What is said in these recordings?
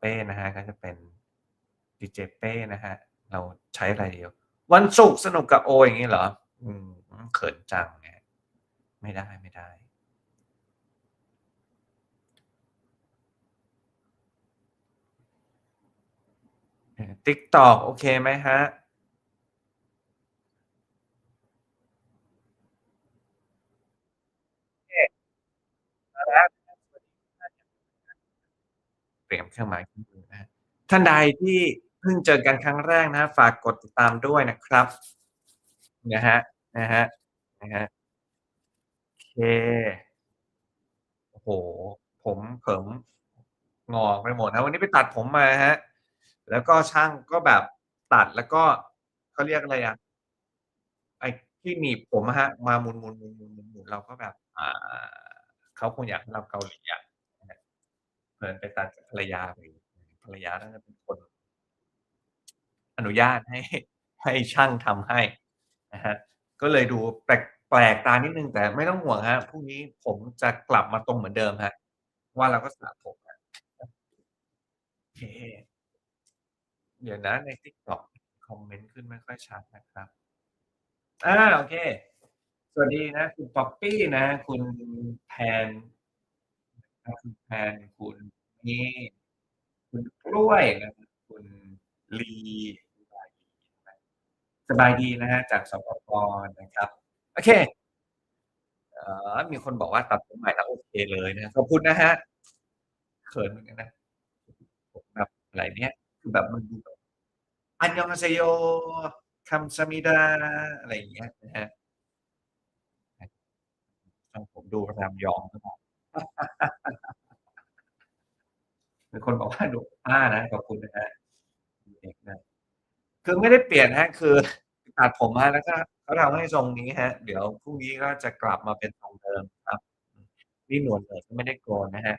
เป้นะฮะก็จะเป็นดีเจเป้นะฮะเราใช้อะไรเดียว วันศุกร์สนุกกับโออย่างงี้เหรอ?อืมเขินจังเงี้ยไม่ได้ไม่ได้เออ TikTok โอเคไหมครับ?โอเคมาแล้ว เตรียมเครื่องหมายเครื่องมือนะครับท่านใดที่เพิ่งเจอกันครั้งแรกนะ ฝากกดติดตามด้วยนะครับนะครับนะฮะนะฮะโอเคโอ้โฮผมเผิมงอกไปหมดครับวันนี้ไปตัดผมมาครับแล้วก็ช่างก็แบบตัดแล้วก็เขาเรียกอะไรอะไอ้ที่หนีบผมอะครับมาหมุนๆๆๆๆเราก็แบบ อ่าเขาคงอยากให้เราเกาหลีอะนะฮะ เผอิญไปตัดกับภรรยาพอดีภรรยาน่าจะเป็นคน อนุญาตให้ให้ช่างทำให้นะครับก็เลยดูแปลกแปลกตานิดนึงแต่ไม่ต้องห่วงครับพรุ่งนี้ผมจะกลับมาตรงเหมือนเดิมครับเพราะว่าเราก็สระผมะเเดี๋ยวนะใน TikTok คอมเมนต์ขึ้นไม่ค่อยชัดนะครับอ่าโอเค สวัสดีนะ คุณป๊อปปี้นะ คุณแพนาคุณแพนคุณนี่ คุณกล้วยนะครับคุณลีสบายดีนะฮะจากสปปนะครับ โอเคเออมีคนบอกว่าตัดผมใหม่แล้วโอเคเลยนะขอบคุณนะฮะเขินเหมือนกันนะผมแบบอะไรเนี้ยคือแบบมันดูอันยองอาเซโยคำสมิดาอะไรอย่างเงี้ยนะฮะผมดูพระรามยองก็ครับ มีคนบอกว่าดูป้านะขอบคุณนะครับเด็กนะคือไม่ได้เปลี่ยนครับคือตัดผมมาแล้วก็เขาทำให้ทรงนี้ครับเดี๋ยวพรุ่งนี้ก็จะกลับมาเป็นทรงเดิมครับนี่หนวดเหนอะก็ไม่ได้โกนนะครับ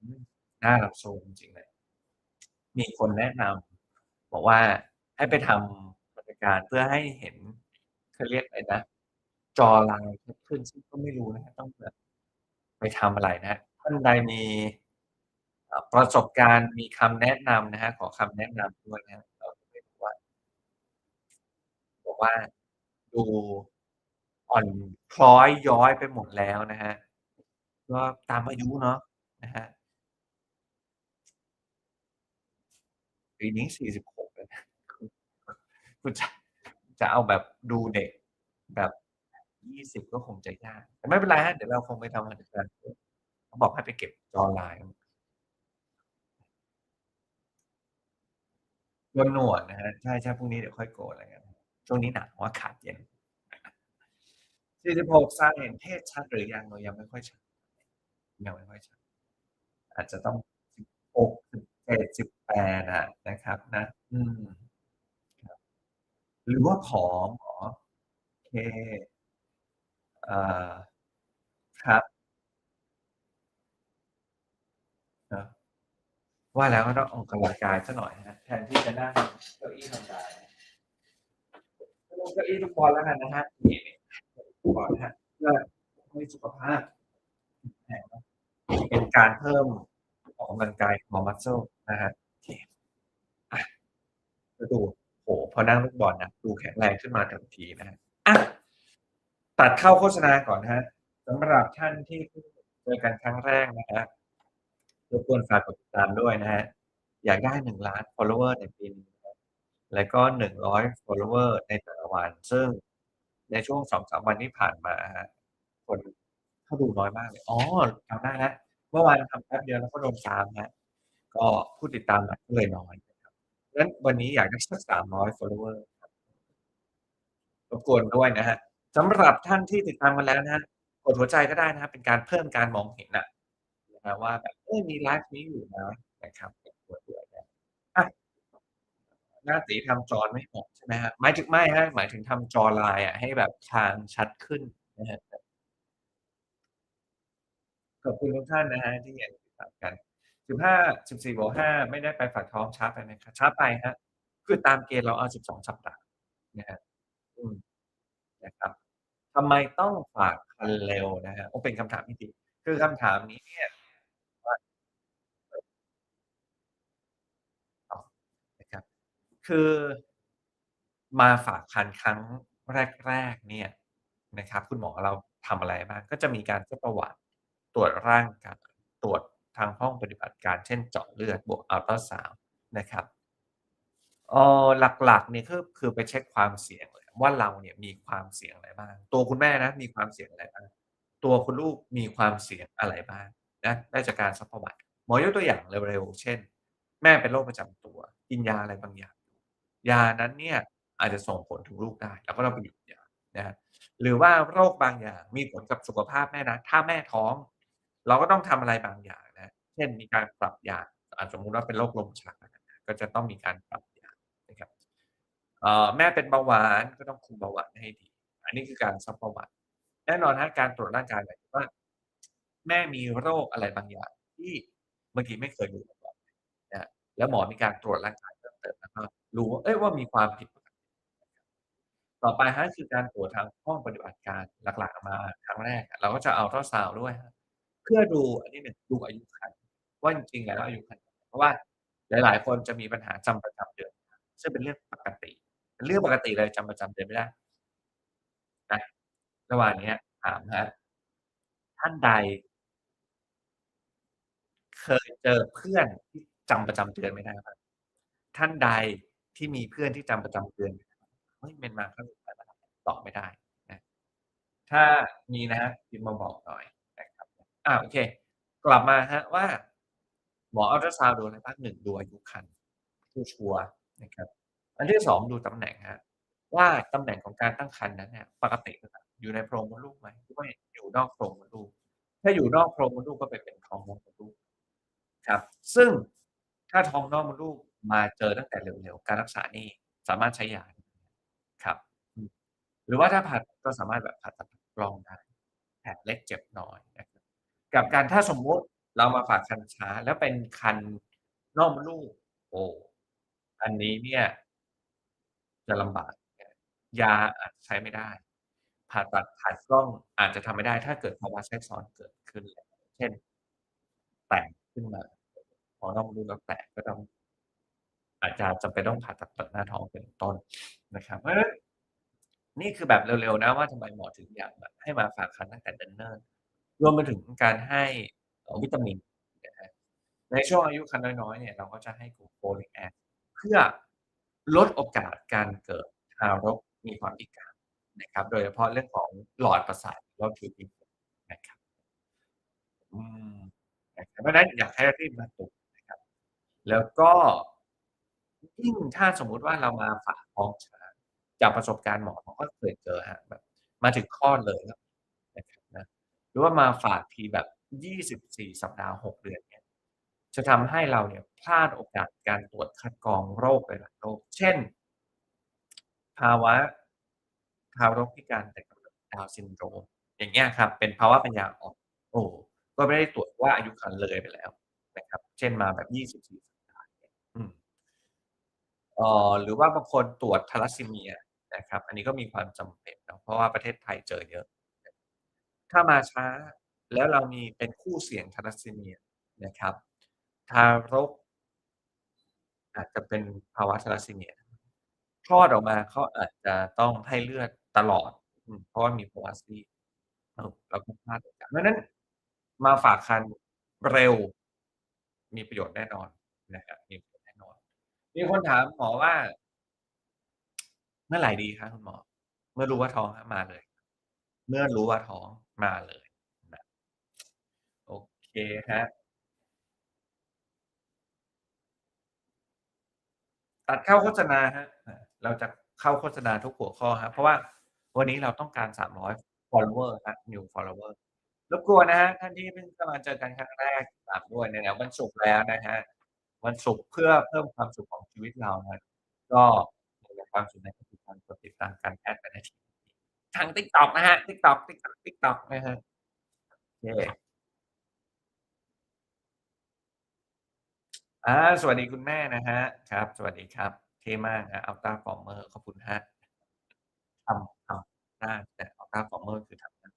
อืมหน้าเราโทรมจริงเลยมีคนแนะนำบอกว่าให้ไปทำศัลยการเพื่อให้เห็นเขาเรียกอะไรนะจอเราชัดขึ้นซึ่งก็ไม่รู้นะครับต้องแบบ ไปทำอะไรนะท่านใดมีประสบการณ์มีคำแนะนำนะครับขอคำแนะนำด้วยนะเราจะได้รู้ว่าบอกว่าดูอ่อนคล้อยย้อยไปหมดแล้วนะครับก็ตามอายุเนาะนะครับปีนี้46แล้วนะคุณจะจะเอาแบบดูเด็กแบบ 20ก็คงจะยากแต่ไม่เป็นไรครับเดี๋ยวเราคงไปทำศัลยกรรมเขาบอกให้ไปเก็บจอไลน์โกนหนวดนะครับใช่พรุ่งนี้เดี๋ยวค่อยโกนแล้วกันช่วงนี้หนาวอากาศเย็น46ทรายเห็นเพศชัดหรือยัง?เรายังไม่ค่อยชัดยังไม่ค่อยชัดอาจจะต้อง16 17 18อะนะครับ นะ อืมครับหรือว่าผอมหรอ?โอเค อ่อครับ เนาะ ว่าแล้วก็ต้องออกกำลังกายสักหน่อยนะครับ แทนที่จะนั่งเก้าอี้ธรรมดาก็นั่งเก้าอี้ลูกบอลแล้วกันนะครับนี่ลูกบอลนะเพื่อให้สุขภาพแข็งแรงเป็นการเพิ่มออกกำลังกาย core muscle นะครับโอเคอะก็ดูโอ้พอนั่งลูกบอลนะดูแข็งแรงขึ้นมาทันทีนะครับอะ ตัดเข้าโฆษณาก่อนนะสำหรับท่านที่เพิ่งเจอกันครั้งแรกนะครับรบกวนฝากกดติดตามด้วยนะครับอยากได้1,000,000ฟอลโลเวอร์ในปีนี้แล้วก็100ฟอลโลเวอร์ในแต่ละวัน ซึ่งในช่วง2-3วันที่ผ่านมาอะคนเข้าดูน้อยมากเลยอ๋อจำได้แล้วเมื่อวานทำแป๊บเดียวแล้วก็โดนซามครับก็ผู้ติดตามหม่ก็เลยน้อยนะครับงั้นวันนี้อยากได้สัก300ฟอลโลเวอร์ครับกวนด้วยนะครับ สำหรับท่านที่ติดตามมาแล้วนะครับกดหัวใจก็ได้นะครับ เป็นการเพิ่มการมองเห็นนะนะครับว่าแบบเออมีไลฟ์นี้อยู่นะนะครับหัวย่างนะอะหน้าตีทำจอไม่เหมาะใช่ไหมครับ?หมายถึงไม่ครับหมายถึงทำจอลน์อะให้แบบคางชัดขึ้นนะครับขอบคุณทุกท่านนะครับที่ยังติดตามกัน15 14บวก5ไม่ได้ไปฝากท้องช้าไปไหมครับ?ช้าไปครับคือตามเกณฑ์เราเอา12สัปดาห์นะครับอืม นะครับทำไมต้องฝากคันเร็วนะฮะเป็นคำถามที่ดีคือคำถามนี้เนี่ยนะครับ คือมาฝากคันครั้งแรกๆเนี่ยนะครับ คุณหมอเราทำอะไรบ้างก็จะมีการเช็คประวัติตรวจร่างกายตรวจทางห้องปฏิบัติการ เช่นเจาะเลือดบวกอัลตราซาวนะครับออหลักๆเนี่ยคือคือไปเช็คความเสี่ยง ว่าเราเนี่ยมีความเสี่ยงอะไรบ้าง ตัวคุณแม่นะมีความเสี่ยงอะไรบ้าง ตัวคุณลูกมีความเสี่ยงอะไรบ้างนะได้จากการซักประวัติหมอยกตัวอย่างเร็วๆเช่น แม่เป็นโรคประจำตัว กินยาอะไรบางอย่างยานั้นเนี่ยอาจจะส่งผลถึงลูกได้เราก็ต้องไปหยุดยานะหรือว่าโรคบางอย่างมีผลกับสุขภาพแม่นะ ถ้าแม่ท้อง เราก็ต้องทำอะไรบางอย่างนะ เช่นมีการปรับยาอ่าสมมติว่าเป็นโรคลมชักก็จะต้องมีการปรับ แม่เป็นเบาหวานก็ต้องคุมเบาหวานให้ดี อันนี้คือการซักประวัติแน่นอนครับการตรวจร่างกายหมายถึงว่า แม่มีโรคอะไรบางอย่าง ที่บางทีไม่เคยรู้มาก่อนนะแล้วหมอมีการตรวจร่างกายเพิ่มเติมแล้วก็รู้ว่าเอ๊ะว่ามีความผิดปกติต่อไปครับคือการตรวจทางห้องปฏิบัติการหลักๆมาครั้งแรก เราก็จะเอัลตราซาวด้วยครับเพื่อดูอันที่1ดูอายุครรภ์ว่าจริงๆแล้วอายุครรภ์เพราะว่าหลาย ๆ คนจะมีปัญหาจำประจำเดือนซึ่งเป็นเรื่องปกติ เป็นเรื่องปกติเลยจำประจำเดือนไม่ได้นะระหว่างนี้ถามครับท่านใด เคยเจอเพื่อนที่จำประจำเดือนไม่ได้บ้าง?ท่านใดที่มีเพื่อนที่จำประจำเดือนเฮ้ยเมนมาครั้งสุดท้ายตอบไม่ได้นะถ้ามีนะครับพิมมาบอกหน่อยนะครับอาโอเค กลับมาครับว่า หมออัลตราซาวด์ดูอะไรบ้าง1ดูอายุครรภ์ชัวนะครับ อันที่2ดูตำแหน่งครับว่าตำแหน่งของการตั้งครรภ์นั้นเนี่ยปกติอยู่ในโพรงมดลูกไหมหรือว่าอยู่นอกโพรงมดลูก ถ้าอยู่นอกโพรงมดลูกก็ไปเป็นท้องนอกมดลูกครับ ซึ่งถ้าท้องนอกมดลูกมาเจอตั้งแต่เร็วๆการรักษานี่สามารถใช้ยาครับ หรือว่าถ้าผ่าตัดก็สามารถแบบผ่าตัดกรองได้แผลเล็กเจ็บน้อยนะครับกับกันถ้าสมมุติเรามาฝากครรภ์ช้า แล้วเป็นครรภ์นอกมดลูกโอ้อันนี้เนี่ย จะลำบาก ยาอาจใช้ไม่ได้ ผ่าตัดผ่ากล้องอาจจะทำไม่ได้ ถ้าเกิดภาวะแทรกซ้อนเกิดขึ้น เช่น แตกขึ้นมาท้องนอกมดลูกแล้วแตกก็ต้อง อาจจะจำเป็นต้องผ่าตัดเปิดหน้าท้องเป็นต้นนะครับ เพราะฉะนั้นนี่คือแบบเร็วๆนะว่าทำไมหมอถึงอยากให้มาฝากครรภ์ตั้งแต่เนิ่นๆรวมไปถึงการให้วิตามินในช่วงอายุครรภ์น้อยๆเนี่ยเราก็จะให้กลุ่ม Folic Acid เพื่อ ลดโอกาสการเกิดทารกมีความพิการนะครับ โดยเฉพาะเรื่องของหลอดประสาทนะครับเพราะฉะนั้นอยากให้รีบมาตรวจนะครับ แล้วก็ยิ่งถ้าสมมุติว่าเรามาฝากท้องช้าจากประสบการณ์หมอหมอก็เคยเจอครับแบบมาถึงคลอดเลยแล้วนะครับนะหรือว่ามาฝากทีแบบ 24 สัปดาห์ 6 เดือนเงี้ย จะทำให้เราเนี่ยพลาดโอกาสการตรวจคัดกรองโรคหลายๆโรค เช่น ภาวะทารกพิการแต่กำเนิด Down Syndrome อย่างเงี้ยครับ เป็นภาวะปัญญาอ่อนโอ้ก็ไม่ได้ตรวจว่าอายุครรภ์เลยไปแล้วนะครับ เช่นมาแบบ24สัปดาห์เงี้ยอืมเอ่อหรือว่าบางคนตรวจทาลัสซีเมียนะครับ อันนี้ก็มีความจำเป็นเนะเพราะว่าประเทศไทยเจอเยอะ ถ้ามาช้าแล้วเรามีเป็นคู่เสี่ยงทาลัสซีเมียนะครับ ทารก อาจจะเป็นภาวะทาลัสซีเมียคลอดออกมาเขาอาจจะต้องให้เลือดตลอด เพราะว่ามีภาวะซีเราก็พลาดโอกาสเพราะนั้นมาฝากครรภ์เร็ว มีประโยชน์แน่นอนนะครับมีผลแน่นอน มีคนถามหมอว่า เมื่อไหร่ดีคะคุณหมอ?เมื่อรู้ว่าท้องมาเลย เมื่อรู้ว่าท้องมาเลยนะโอเคครั ตัดเข้าโฆษณาครับอ่าเราจะเข้าโฆษณาทุกหัวข้อครับเพราะว่าวันนี้เราต้องการ 300ฟอลโลเวอร์ครับ New follower รบกวนนะครับท่านที่เพิ่งเข้ามาเจอกันครั้งแรกฝากด้วยไหนๆวันศุกร์แล้วนะครับวันศุกร์เพื่อเพิ่มความสุขของชีวิตเรานะก็มีความสุขในการกดติดตามการแพทย์ไปในทีทาง TikTok นะครับ TikTok TikTok TikTok นะครับโอเค อ่าสวัสดีคุณแม่นะครับครับ สวัสดีครับ เท่มากครับ Ultra Former ขอบคุณครับทำทำหน้าแต่ Ultra Former คือทำหน้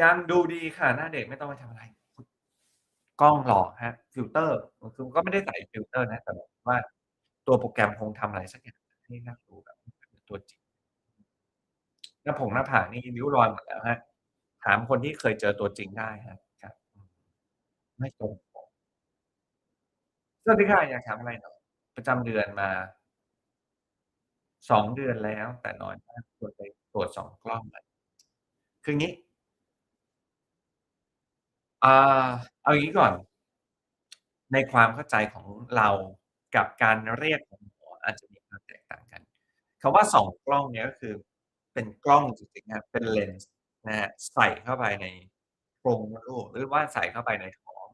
ยังดูดีค่ะ หน้าเด็กไม่ต้องไปทำอะไร กล้องหล่อครับฟิลเตอร์คือก็ไม่ได้ใส่ฟิลเตอร์นะ แต่ว่าตัวโปรแกรมคงทำอะไรสักอย่างให้น้าดูแบบตัวจริง หน้าผงหน้าผากนี่ริ้วรอยหมดแล้วครับถามคนที่เคยเจอตัวจริงได้ครับครับอืมไม่ตรงปกสวัสดีค่ะอยากถามอะไรเหรอ?ประจำเดือนมา2เดือนแล้ว แต่น้อยมากควรไปตรวจ2กล้องไหม?คืองี้อ่าเอาอย่างงี้ก่อน ในความเข้าใจของเรากับการเรียกของหมออาจจะมีความแตกต่างกันคำว่าส่องกล้องเนี่ยก็คือ เป็นกล้องจริงๆนะครับเป็นเลนส์นะครับใส่เข้าไปในโพรงมดลูกหรือว่าใส่เข้าไปในท้อง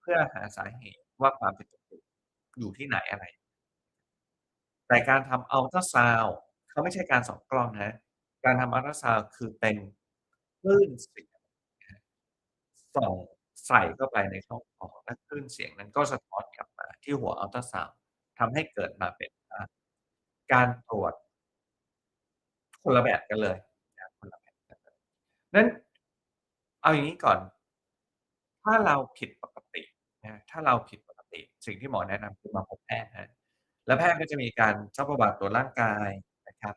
เพื่อหาสาเหตุว่าความผิดปกติอยู่ที่ไหนอะไร แต่การทำอัลตราซาวด์เขาไม่ใช่การส่องกล้องนะการทำอัลตราซาวด์คือเป็นคลื่นเสียงนะครับส่องใส่เข้าไปในช่องท้องและคลื่นเสียงนั้นก็สะท้อนกลับมาที่หัวอัลตราซาวด์ทำให้เกิดมาเป็นการตรวจ คนละแบบกันเลยนะครับคนละแบบกันเลยนั้นเอาอย่างงี้ก่อน ถ้าเราผิดปกตินะถ้าเราผิดปกติ สิ่งที่หมอแนะนำคือมาพบแพทย์ครับแล้วแพทย์ก็จะมีการซักประวัติตรวจร่างกายนะครับ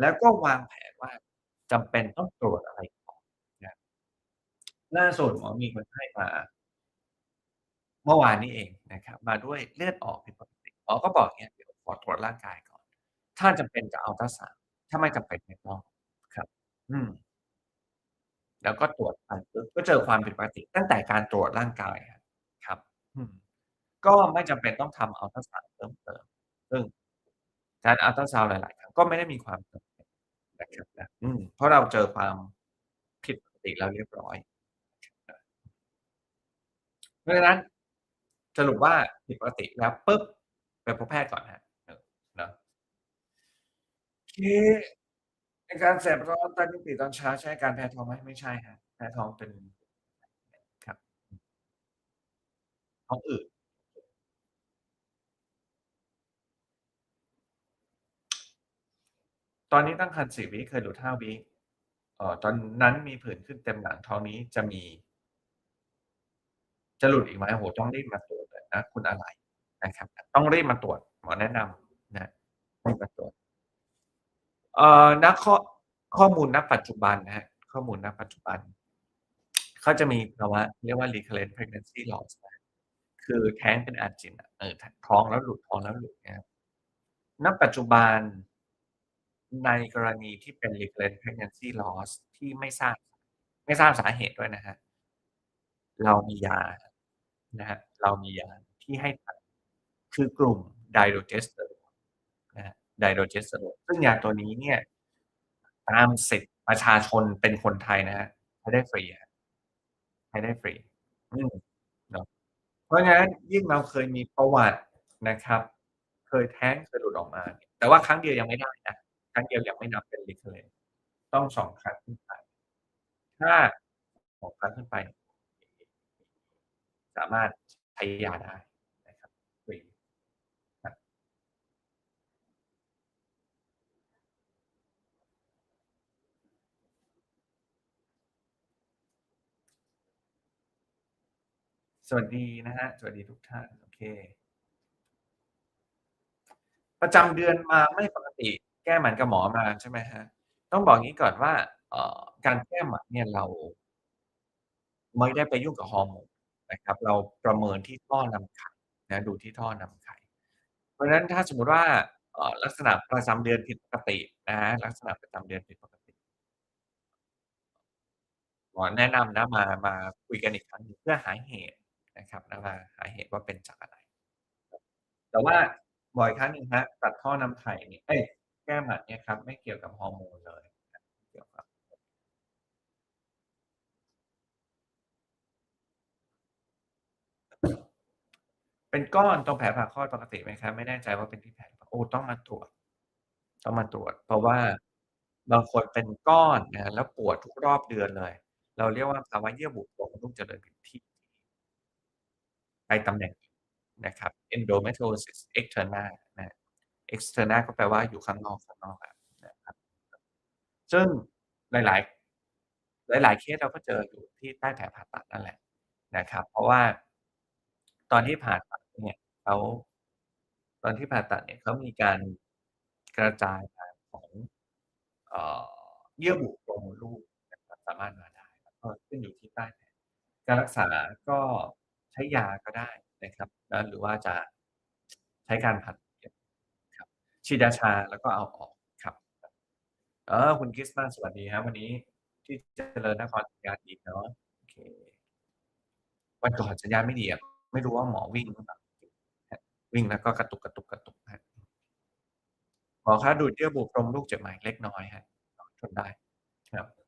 แล้วก็วางแผนว่าจำเป็นต้องตรวจอะไรต่อนะล่าสุดหมอมีคนไข้มา เมื่อวานนี้เองนะครับ มาด้วยเลือดออกผิดปกติหมอก็บอกอย่างเงี้ย"เดี๋ยวขอตรวจร่างกายก่อน ถ้าจำเป็นจะอัลตราซาวด์ ถ้าไม่จำเป็นไม่ต้อง"ครับ อืม แล้วก็ตรวจไปปุ๊บก็เจอความผิดปกติ ตั้งแต่การตรวจร่างกายครับครับ อืม ก็ไม่จำเป็นต้องทำอัลตราซาวด์เพิ่มเติม ซึ่งการอัลตราซาวด์หลาย ๆ ครั้งก็ไม่ได้มีความจำเป็นนะครับนะอืม เพราะเราเจอความผิดปกติแล้วเรียบร้อย เพราะฉะนั้นสรุปว่าผิดปกติแล้วปุ๊บไปพบแพทย์ก่อนครับ เออ เนาะ โอ เคอาการแสบร้อนต้ลิ้นปี่ตอนเช้าใช่การแพ้ท้องไหม?ไม่ใช่ครับ แพ้ท้องเป็น ครับ ท้องอืด ตอนนี้ตั้งครรภ์ 4 วีกเคยหลุด 5 วีกเอ่อ ตอนนั้นมีผื่นขึ้นเต็มหลัง ท้องนี้จะมี จะหลุดอีกไหม?โอ้โฮ ต้องรีบมาตรวจเลยนะคุณอะไรนะครับ ต้องรีบมาตรวจ หมอแนะนำนะ รีบมาตรวจ เอ่อณข้อข้อมูลณปัจจุบันนะครับข้อมูลณปัจจุบันเขาจะมีภาวะเรียกว่า recurrent pregnancy loss นะคือแท้งเป็นอาจินเออท้องแล้วหลุดท้องแล้วหลุดเงี้ยครับณปัจจุบันในกรณีที่เป็น recurrent pregnancy loss ที่ไม่ทราบไม่ทราบสาเหตุด้วยนะครับเรามียานะครับเรามียาที่ให้ทานคือกลุ่ม Dydrogesterone นะครั บ Dydrogesterone ซึ่งยาตัวนี้เนี่ย ตามสิทธิ์ประชาชนเป็นคนไทยนะครับใช้ได้ฟรีใช้ได้ฟรี อืมเนาะเพราะงั้นยิ่งเราเคยมีประวัตินะครับ เคยแท้งเคยหลุดออกมา แต่ว่าครั้งเดียวยังไม่ได้นะครั้งเดียวยังไม่นับเป็น recurrent ต้องครั้งขึ้นไปถ้า2ครั้งขึ้นไป สามารถใช้ยาได้นะครับ ฟรี ครับ สวัสดีนะครับสวัสดีทุกท่าน โอเค ประจำเดือนมาไม่ปกติ แก้หมันกับหมอมาใช่ไหมครับ?ต้องบอกงี้ก่อนว่าออการแก้หมันเนี่ยเรา ไม่ได้ไปยุ่งกับฮอร์โมนนะครับ เราประเมินที่ท่อนำไข่นะดูที่ท่อนำไข่เพราะฉะนั้นถ้าสมมุติว่าออลักษณะประจำเดือนผิดปกตินะครับลักษณะประจำเดือนผิดปกติหมอแนะนำนะมามาคุยกันอีกครั้งหนึ่งเพื่อหาเหตุ นะครับแล้วมาหาเหตุว่าเป็นจากอะไร แต่ว่าบอกอีกครั้งหนึ่งครับตัดท่อนำไข่เนี่ยเอ๊ยแก้หมันเนี่ยครับ ไม่เกี่ยวกับฮอร์โมนเลยครับไม่เกี่ยวครับเป็นก้อนตรงแผลผ่าคลอดปกติไหมครับ?ไม่แน่ใจว่าเป็นที่แผลหรือเปล่าโอ้ต้องมาตรวจ ต้องมาตรวจ เพราะว่าบางคนเป็นก้อนนะครับแล้วปวดทุกรอบเดือนเลย เราเรียกว่าภาวะเยื่อบุโพรงมดลูกเจริญผิดที่ ไปตำแหน่งนะครับ endometriosis externa นะ externa ก็แปลว่าอยู่ข้างนอกข้างนอกนะครับ ซึ่งหลาย ๆ หลาย ๆ เคสเราก็เจออยู่ที่ใต้แผลผ่าตัดนั่นแหละนะครับ เพราะว่าตอนที่ผ่าตัดเนี่ยเขาตอนที่ผ่าตัดเนี่ยเขามีการกระจายของเยื่อบุโพรงมดลูกสามารถมาได้แล้วก็ขึ้นอยู่ที่ใต้แผลการรักษาก็ ช้ยาก็ได้นะครับหรือว่าจะใช้การผัดครับฉีดยาชาแล้วก็เอาออกครับ เออคุณคริสต์มาสสวัสดีครับวันนี้ที่เจริญนครสัญญาณดีเนาะโอเควันก่อนสัญญาณไม่ดีอะไม่รู้ว่าหมอวิ่งหรือเปล่าครับวิ่งแล้วก็กระตุกๆๆครับหมอคะดูดเยื่อบุโพรงมลูกเจ็บไหม?เล็กน้อยครับทนได้ครับ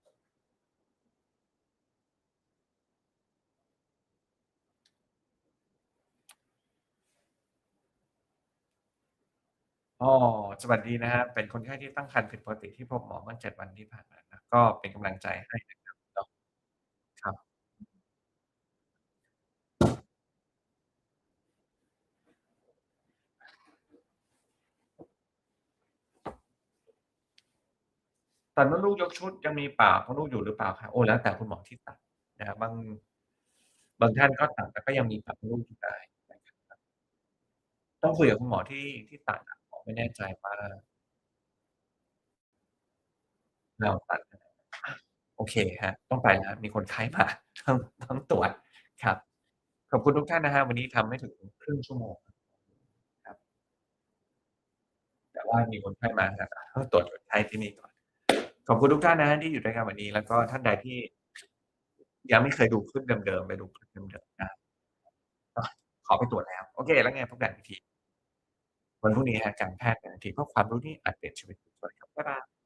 อ้อสวัสดีนะครับ เป็นคนไข้ที่ตั้งครรภ์ผิดปกติที่พบหมอเมื่อ 7 วันที่ผ่านมานะ ก็เป็นกำลังใจให้นะครับเนาะ ครับ ตัดมดลูกยกชุดยังมีปากมดลูกอยู่หรือเปล่าคะ?โอ้ แล้วแต่คุณหมอที่ตัดนะครับ บาง บางท่านก็ตัด แต่ก็ยังมีปากมดลูกอยู่ได้นะครับ ต้องคุยกับคุณหมอที่ ที่ตัดอะ ไม่แน่ใจว่า เราตัดโอเคครับต้องไปแล้วมีคนไข้มาต้องต้องตรวจครับ ขอบคุณทุกท่านนะครับวันนี้ทำไม่ถึงครึ่งชั่วโมงครับ แต่ว่ามีคนไข้มาครับต้องตรวจคนไข้ที่นี่ก่อน ขอบคุณทุกท่านนะครับที่อยู่ด้วยกันวันนี้ แล้วก็ท่านใดที่ ยังไม่เคยดูคลิปเดิมๆไปดูคลิปเดิมๆนะขอไปตรวจแล้ว โอเค แล้วไงพบกันอีกที วันพรุ่งนี้ครับการแพทย์กันทีเพราะความรู้นี่อาจเปลี่ยนชีวิตสวัสดีครับบ๊ายบาย